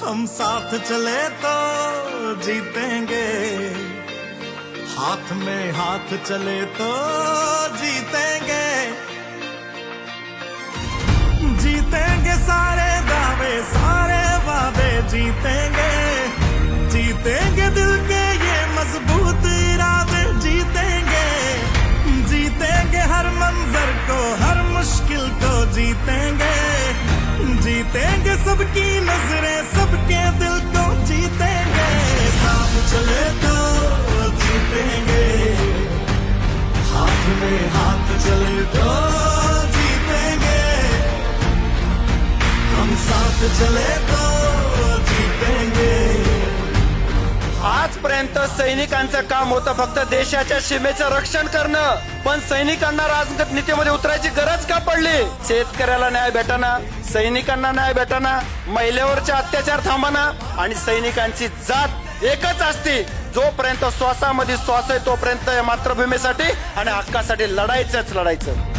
हम साथ चले तो जीतेंगे। हाथ में हाथ चले तो जीतेंगे जीतेंगे सबकी नजरें सबके दिल को जीतेंगे। साथ चले तो जीतेंगे। हाथ में हाथ चले तो जीतेंगे। हम साथ चले तो आजपर्यंत सैनिकांचं काम होतं फक्त देशाच्या सीमेचं रक्षण करणं. पण सैनिकांना राजनीतीमध्ये उतरायची गरज का पडली? शेतकऱ्याला न्याय भेटाना सैनिकांना न्याय भेटाना महिलेवरचे अत्याचार थांबाना आणि सैनिकांची जात एकच असते. जोपर्यंत श्वासामध्ये श्वास आहे तोपर्यंत या मातृभूमीसाठी आणि हक्कासाठी लढायचंच लढायचं.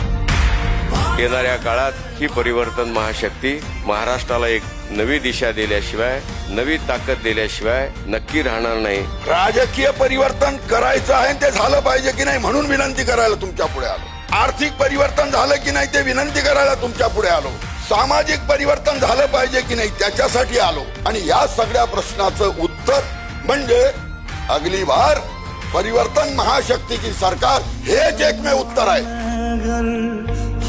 येणाऱ्या काळात ही परिवर्तन महाशक्ती महाराष्ट्राला एक नवी दिशा दिल्याशिवाय नवी ताकद दिल्याशिवाय नक्की राहणार नाही. राजकीय परिवर्तन करायचं आहे ते झालं पाहिजे की नाही म्हणून विनंती करायला तुमच्यापुढे आलो. आर्थिक परिवर्तन झालं की नाही ते विनंती करायला तुमच्यापुढे आलो. सामाजिक परिवर्तन झालं पाहिजे की नाही त्याच्यासाठी आलो. आणि या सगळ्या प्रश्नाचं उत्तर म्हणजे अगली बार परिवर्तन महाशक्ती की सरकार हेच एकमेव उत्तर आहे.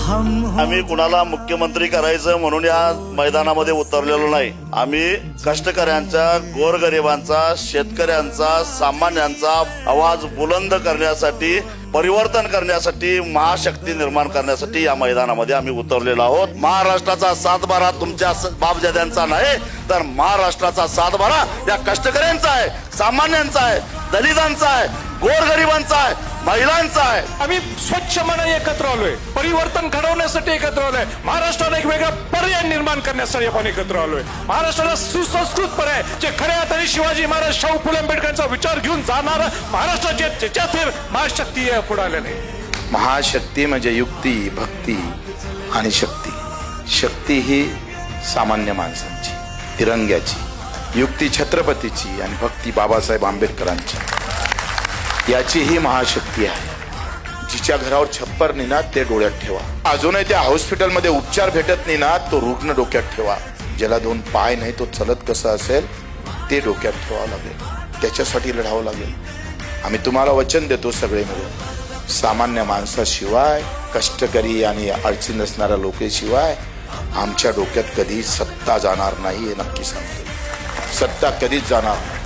आम्ही कुणाला मुख्यमंत्री करायचं म्हणून या मैदानामध्ये उतरलेलो नाही. आम्ही कष्टकऱ्यांचा गोरगरिबांचा शेतकऱ्यांचा सामान्यांचा आवाज बुलंद करण्यासाठी परिवर्तन करण्यासाठी महाशक्ती निर्माण करण्यासाठी या मैदानामध्ये आम्ही उतरलेलो आहोत. महाराष्ट्राचा सातबारा तुमच्या बापजाद्यांचा नाही तर महाराष्ट्राचा सातबारा या कष्टकऱ्यांचा आहे सामान्यांचा आहे दलितांचा आहे. गोरगरिबांचा आहे महिलांचा आहे. आम्ही स्वच्छ मनाने एकत्र आलोय. परिवर्तन घडवण्यासाठी एकत्र आलोय. महाराष्ट्राला एक वेगळा पर्याय निर्माण करण्यासाठी आपण एकत्र आलोय. महाराष्ट्राला सुसंस्कृत पर्याय जे खऱ्या अर्थाने शिवाजी महाराज शाहू फुले आंबेडकरांचा विचार घेऊन जाणार महाराष्ट्राचे त्याच्यातील महाशक्ती पुढे आलेले आहे. महाशक्ती म्हणजे युक्ती भक्ती आणि शक्ती. शक्ती ही सामान्य माणसांची तिरंग्याची युक्ती छत्रपतीची आणि भक्ती बाबासाहेब आंबेडकरांची. याची ही महाशक्ती आहे. जिच्या घरावर छप्पर नाही ते डोळ्यात ठेवा. अजूनही त्या हॉस्पिटलमध्ये उपचार भेटत नाही ना तो रुग्ण डोक्यात ठेवा. ज्याला दोन पाय नाही तो चलत कसं असेल ते डोक्यात ठेवावं लागेल. त्याच्यासाठी लढावं लागेल. आम्ही तुम्हाला वचन देतो सगळे मिळून सामान्य माणसाशिवाय कष्टकरी आणि अडचण असणाऱ्या लोकेशिवाय आमच्या डोक्यात कधी सत्ता जाणार नाही हे नक्की सांगतो. सत्ता कधीच जाणार नाही.